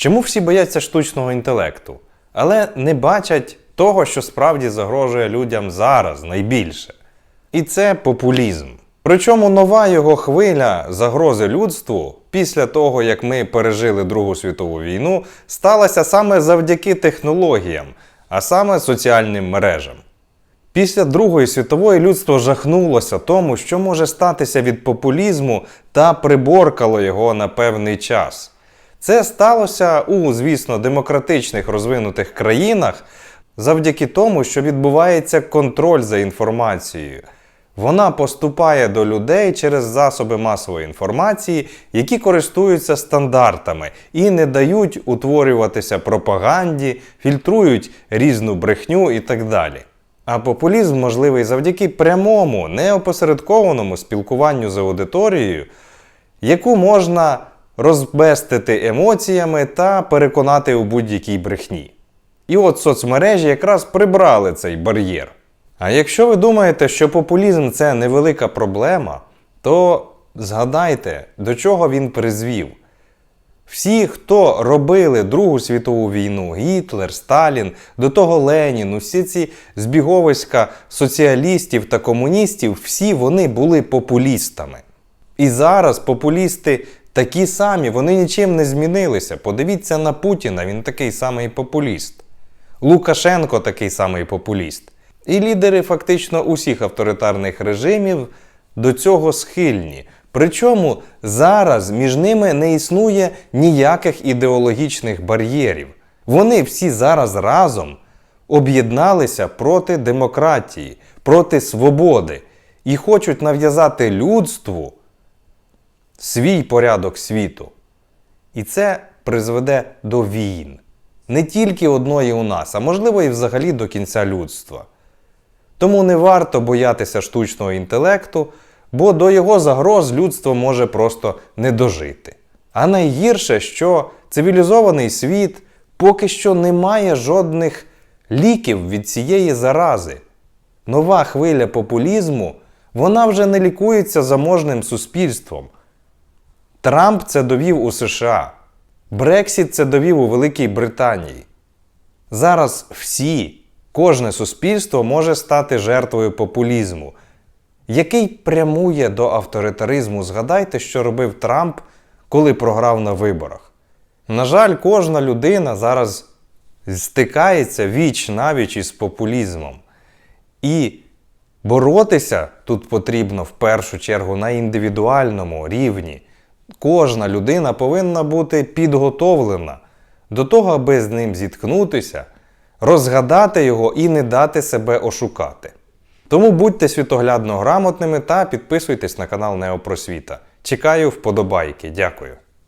Чому всі бояться штучного інтелекту, але не бачать того, що справді загрожує людям зараз найбільше? І це популізм. Причому нова його хвиля загрози людству після того, як ми пережили Другу світову війну, сталася саме завдяки технологіям, а саме соціальним мережам. Після Другої світової людство жахнулося тому, що може статися від популізму та приборкало його на певний час. Це сталося у, звісно, демократичних розвинутих країнах завдяки тому, що відбувається контроль за інформацією. Вона поступає до людей через засоби масової інформації, які користуються стандартами і не дають утворюватися пропаганді, фільтрують різну брехню і так далі. А популізм можливий завдяки прямому, неопосередкованому спілкуванню з аудиторією, яку можна розбестити емоціями та переконати у будь-якій брехні. І от соцмережі якраз прибрали цей бар'єр. А якщо ви думаєте, що популізм це невелика проблема, то згадайте, до чого він призвів. Всі, хто робили Другу світову війну, Гітлер, Сталін, до того Ленін, всі ці збіговиська соціалістів та комуністів, всі вони були популістами. І зараз популісти такі самі, вони нічим не змінилися. Подивіться на Путіна, він такий самий популіст. Лукашенко такий самий популіст. І лідери фактично усіх авторитарних режимів до цього схильні. Причому зараз між ними не існує ніяких ідеологічних бар'єрів. Вони всі зараз разом об'єдналися проти демократії, проти свободи і хочуть нав'язати людству свій порядок світу. І це призведе до війн. Не тільки одної у нас, а можливо і взагалі до кінця людства. Тому не варто боятися штучного інтелекту, бо до його загроз людство може просто не дожити. А найгірше, що цивілізований світ поки що не має жодних ліків від цієї зарази. Нова хвиля популізму вона вже не лікується заможним суспільством. Трамп це довів у США. Брексіт це довів у Великій Британії. Зараз всі, кожне суспільство може стати жертвою популізму, який прямує до авторитаризму. Згадайте, що робив Трамп, коли програв на виборах. На жаль, кожна людина зараз стикається віч навіч із популізмом. І боротися тут потрібно в першу чергу на індивідуальному рівні. Кожна людина повинна бути підготовлена до того, аби з ним зіткнутися, розгадати його і не дати себе ошукати. Тому будьте світоглядно грамотними та підписуйтесь на канал Неопросвіта. Чекаю вподобайки. Дякую.